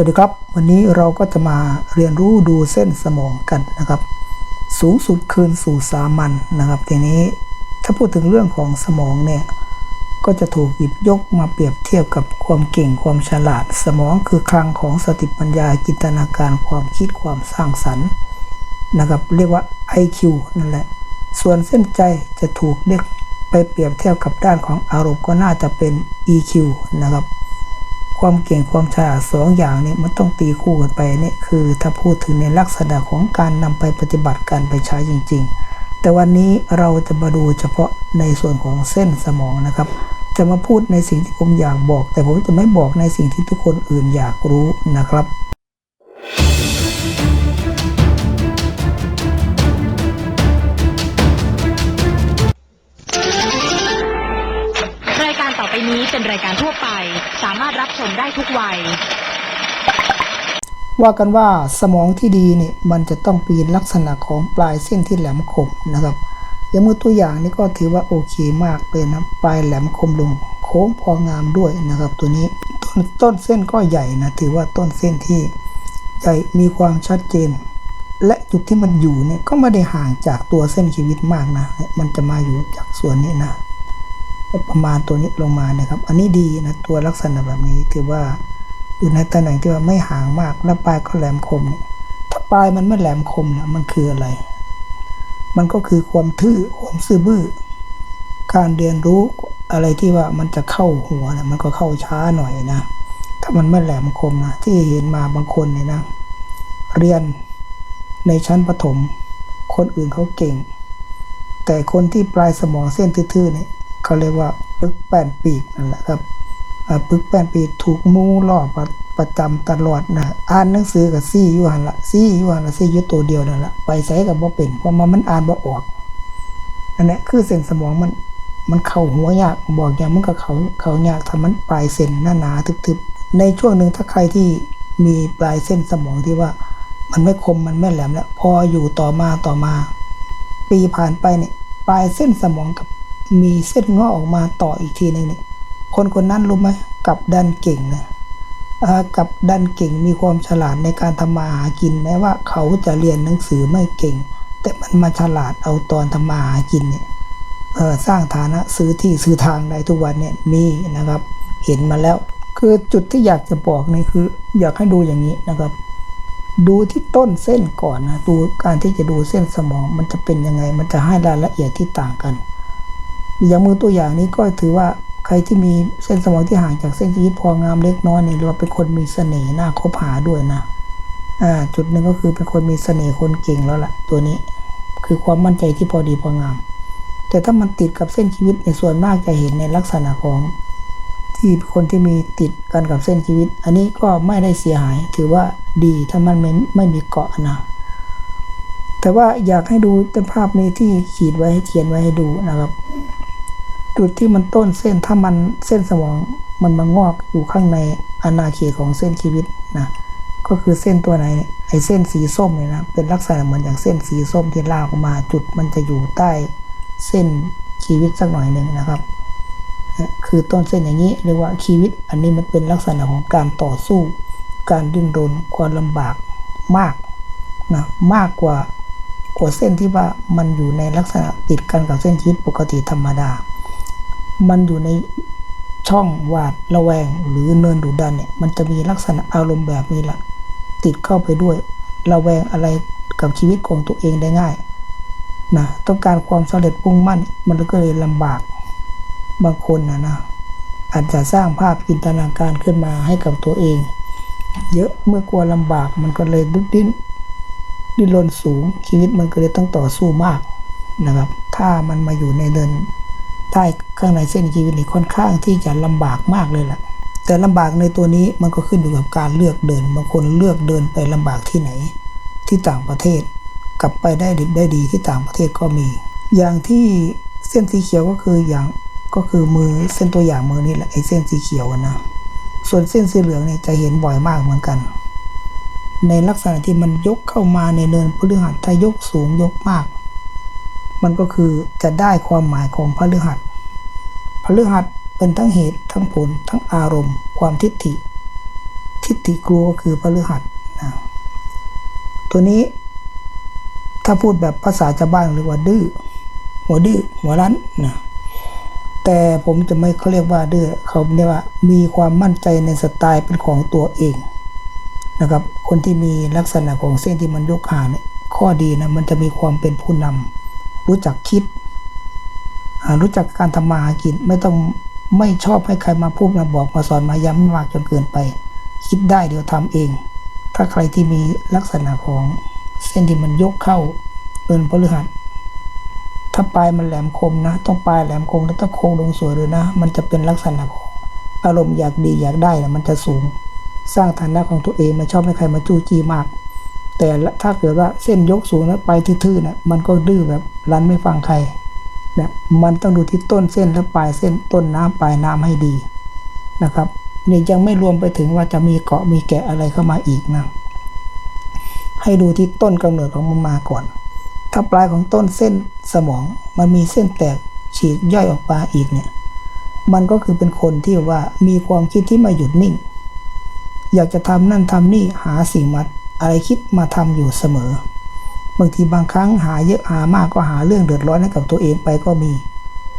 วัสดีครับ วันนี้เราก็จะมาเรียนรู้ดูเส้นสมองกันนะครับ สูงสุดคืนสู่สามัญนะครับ ทีนี้ถ้าพูดถึงเรื่องของสมองเนี่ยก็จะถูกหยิบยกมาเปรียบเทียบกับความเก่งความฉลาด สมองคือคลังของสติปัญญาจินตนาการความคิดความสร้างสรรค์นะครับ เรียกว่า IQ นั่นแหละ ส่วนเส้นใจจะถูกเรียกไปเปรียบเทียบกับด้านของอารมณ์ก็น่าจะเป็น EQ นะครับ ความเก่งความฉลาดสองอย่างนี้มันต้องตีคู่กันไปนี่คือถ้าพูดถึงในลักษณะของการนำไปปฏิบัติการไปใช้จริง ๆ แต่วันนี้เราจะมาดูเฉพาะในส่วนของเส้นสมองนะครับ จะมาพูดในสิ่งที่ผมอยากบอก แต่ผมจะไม่บอกในสิ่งที่ทุกคนอื่นอยากรู้นะครับ นี้เป็นรายการทั่วไป สามารถรับชมได้ทุกวัย ว่ากันว่าสมองที่ดีเนี่ยมันจะต้องปีนลักษณะของปลายเส้นที่แหลมคมนะครับอย่างเมื่อตัวอย่างนี้ก็ถือว่าโอเคมากเลยนะปลายแหลมคมลงโค้งพองามด้วยนะครับ ตัวนี้ต้นต้นเส้นก็ใหญ่นะถือว่าต้นเส้นที่ใหญ่มีความชัดเจน และจุดที่มันอยู่เนี่ยก็ไม่ได้ห่างจากตัวเส้นชีวิตมากนะ มันจะมาอยู่จากส่วนนี้นะ ประมาณตัวนี้ลงมานะครับ อันนี้ดีนะตัวลักษณะแบบนี้ถือว่าอยู่ในตำแหน่งที่ว่าไม่ห่างมากและปลายก็แหลมคม ถ้าปลายมันไม่แหลมคมนะมันคืออะไร มันก็คือความทื่อความซื่อบื้อการเรียนรู้อะไรที่ว่ามันจะเข้าหัวนะมันก็เข้าช้าหน่อยนะ ถ้ามันไม่แหลมคมนะที่เห็นมาบางคนเนี่ยนะ เรียนในชั้นประถม คนอื่นเขาเก่ง แต่คนที่ปลายสมองเส้นทื่อๆเนี่ย เขาเรียกว่าปึกแป้นปีกนั่นแหละครับปึกแป้นปีกถูกมูล่อประประจำตลอดนะอ่านหนังสือกับซี่อยู่หันละซี่อยู่หันละซี่อยู่ตัวเดียวนั่นแหละไปใส่กับบ่เป็นเพราะมันมันอ่านบ่ออกอันนี้คือเส้นสมองมันมันเข้าหัวยากบอกอย่างมันก็เขาเขายากถ้ามันปลายเส้นหนาหนาทึบๆในช่วงหนึ่งถ้าใครที่มีปลายเส้นสมองที่ว่า มันไม่คมมันไม่แหลมแล้วพออยู่ต่อมาต่อมา ปีผ่านไปเนี่ยปลายเส้นสมองกับ มีเส้นงอกออกมาต่ออีกทีหนึงเนี่ยคนคนนั้นรู้ไหมกับดันเก่งนะกับดันเก่งมีความฉลาดในการทำมาหากินแม้ว่าเขาจะเรียนหนังสือไม่เก่ง แต่มันมาฉลาดเอาตอนทำมาหากินเนี่ยสร้างฐานะซื้อที่ซื้อทางในทุกวันเนี่ยมีนะครับ เห็นมาแล้ว คือจุดที่อยากจะบอกนี่คือ อยากให้ดูอย่างนี้นะครับ ดูที่ต้นเส้นก่อนนะดูการที่จะดูเส้นสมองมันจะเป็นยังไง มันจะให้รายละเอียดที่ต่างกัน อย่างมือตัวอย่างนี้ก็ถือว่าใครที่มีเส้นสมองที่ห่างจากเส้นชีวิตพองามเล็กน้อยเนี่ยเราเป็นคนมีเสน่ห์น่าคบหาด้วยนะอ่าจุดหนึ่งก็คือเป็นคนมีเสน่ห์คนเก่งแล้วล่ะ ตัวนี้ คือความมั่นใจที่พอดีพองาม แต่ถ้ามันติดกับเส้นชีวิตในส่วนมากจะเห็นในลักษณะของที่คนที่มีติดกันกับเส้นชีวิต อันนี้ก็ไม่ได้เสียหาย ถือว่าดีถ้ามันไม่ไม่มีเกาะนะ แต่ว่าอยากให้ดูเป็นภาพนี้ที่ขีดไว้ให้เขียนไว้ให้ดูนะครับ จุดที่มันต้นเส้นถ้ามันเส้นสมองมันมางอกอยู่ข้างในอาณาเขตของเส้นชีวิตนะก็คือเส้นตัวไหนเนี่ยไอเส้นสีส้มเนี่ยนะเป็นลักษณะเหมือนอย่างเส้นสีส้มที่ลากออกมาจุดมันจะอยู่ใต้เส้นชีวิตสักหน่อยหนึ่งนะครับคือต้นเส้นอย่างนี้เรียกว่าชีวิต อันนี้มันเป็นลักษณะของการต่อสู้ การดิ้นรนความลำบากมากนะมากกว่ากว่าเส้นที่ว่ามันอยู่ในลักษณะติดกันกับเส้นชีวิตปกติธรรมดา มันอยู่ในช่องวาดระแวงหรือเนินดุดันเนี่ยมันจะมีลักษณะอารมณ์แบบนี้แหละติดเข้าไปด้วย ระแวงอะไรกับชีวิตของตัวเองได้ง่ายนะต้องการความสำเร็จมุ่งมั่นมันก็เลยลำบากบางคนนะนะอาจจะสร้างภาพจินตนาการขึ้นมาให้กับตัวเอง เยอะเมื่อกลัวลำบากมันก็เลยดุดดิ้นดิ้นรนสูงชีวิตมันก็เลยต้องต่อสู้มากนะครับ ถ้ามันมาอยู่ในเดิน ใต้ข้างในเส้นชีวิตนี่ค่อนข้างที่จะลำบากมากเลยล่ะ แต่ลำบากในตัวนี้มันก็ขึ้นอยู่กับการเลือกเดินบางคนเลือกเดินไปลำบากที่ไหน ที่ต่างประเทศ กลับไปได้ดีได้ดีที่ต่างประเทศก็มี อย่างที่เส้นสีเขียวก็คืออย่างก็คือมือเส้นตัวอย่างมือนี่แหละไอ้เส้นสีเขียวนะส่วนเส้นสีเหลืองเนี่ยจะเห็นบ่อยมากเหมือนกัน ในลักษณะที่มันยกเข้ามาในเนินพฤหัสถ้ายกสูงยกมาก มันก็คือจะได้ความหมายของพฤหัสพฤหัสเป็นทั้งเหตุทั้งผลทั้งอารมณ์ ความทิฏฐิ ทิฏฐิครูก็คือพฤหัสนะตัวนี้ ถ้าพูดแบบภาษาชาวบ้านเรียกว่าดื้อหัวดื้อหัวรั้นนะแต่ผมจะไม่เขาเรียกว่าดื้อเขาเรียกว่ามีความมั่นใจในสไตล์เป็นของตัวเองนะครับ คนที่มีลักษณะของเส้นที่มันยกหาเนี่ยข้อดีนะมันจะมีความเป็นผู้นำ รู้จักคิด รู้จักการทำมาหากินไม่ต้องไม่ชอบให้ใครมาพูดมาบอกมาสอนมาย้ำมากจนเกินไป คิดได้เดี๋ยวทำเอง ถ้าใครที่มีลักษณะของเส้นที่มันยกเข้าเดินพฤหัสถ้าปลายมันแหลมคมนะ ต้องปลายแหลมคมแล้วต้องโค้งลงสวยเลยนะ มันจะเป็นลักษณะของอารมณ์อยากดีอยากได้นะมันจะสูง สร้างฐานะของตัวเองไม่ชอบให้ใครมาจู้จี้มาก แต่ถ้าเกิดว่าเส้นยกสูงแล้วไปทื่อๆนะมันก็ดื้อแบบ รันไม่ฟังใครนะมันต้องดูที่ต้นเส้นและปลายเส้นต้นน้ำปลายน้ำให้ดีนะครับเนี่ยยังไม่รวมไปถึงว่าจะมีเกาะมีแกะอะไรเข้ามาอีกนะ ให้ดูที่ต้นกำเนิดของมันมาก่อน ถ้าปลายของต้นเส้นสมองมันมีเส้นแตกฉีกย่อยออกมาอีกเนี่ย มันก็คือเป็นคนที่ว่ามีความคิดที่ไม่หยุดนิ่ง อยากจะทำนั่นทำนี่หาสิ่งมาอะไรคิดมาทำอยู่เสมอ บางทีบางครั้งหาเยอะหามากก็หาเรื่องเดือดร้อนให้กับตัวเองไปก็มี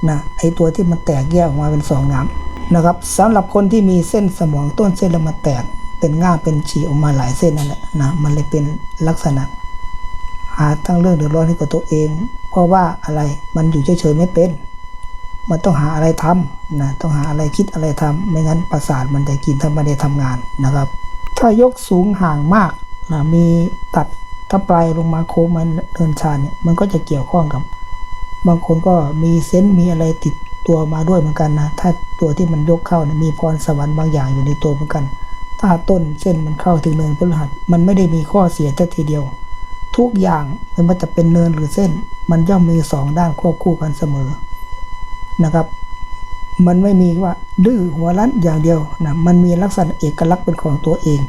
นะไอตัวที่มันแตกแยกออกมาเป็นสองน้ำนะครับสำหรับคนที่มีเส้นสมองต้นเส้นแล้วมันแตกเป็นง่ามเป็นฉีกออกมาหลายเส้นนั่นแหละนะมันเลยเป็นลักษณะ หาทั้งเรื่องเดือดร้อนให้กับตัวเอง เพราะว่าอะไรมันอยู่เฉยๆไม่เป็น มันต้องหาอะไรทำนะต้องหาอะไรคิดอะไรทำไม่งั้นประสาทมันจะกินถ้าไม่ได้ทำงานนะครับ ถ้ายกสูงห่างมากนะมีตัด ถ้าปลายลงมาโค้งมันเดินชาเนี่ยมันก็จะเกี่ยวข้องกับ บางคนก็มีเซนส์มีอะไรติดตัวมาด้วยเหมือนกันนะถ้าตัวที่มันยกเข้าเนี่ยมีพรสวรรค์บางอย่างอยู่ในตัวเหมือนกัน ถ้าต้นเส้นมันเข้าถึงเนินพฤหัสมันไม่ได้มีข้อเสียแต่ทีเดียว ทุกอย่างไม่ว่าจะเป็นเนินหรือเส้น มันย่อมมีสองด้านควบคู่กันเสมอนะครับ มันไม่มีว่าดื้อหัวรั้นอย่างเดียวนะมันมีลักษณะเอกลักษณ์เป็นของตัวเอง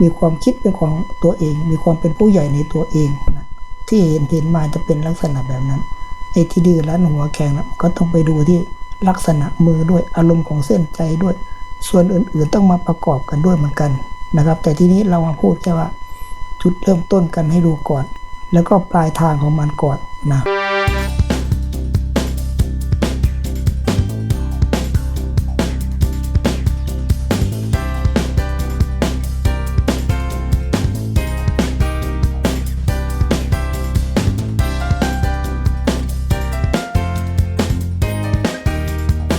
มีความคิดเป็นของตัวเอง มีความเป็นผู้ใหญ่ในตัวเองนะที่เห็นเห็นมาจะเป็นลักษณะแบบนั้นไอ้ที่ดื้อรั้นหัวแข็งนะก็ต้องไปดูที่ลักษณะมือด้วยอารมณ์ของเส้นใจด้วย ส่วนอื่นๆต้องมาประกอบกันด้วยเหมือนกันนะครับ แต่ทีนี้เรามาพูดแค่ว่าจุดเริ่มต้นกันให้ดูก่อน แล้วก็ปลายทางของมันก่อนนะ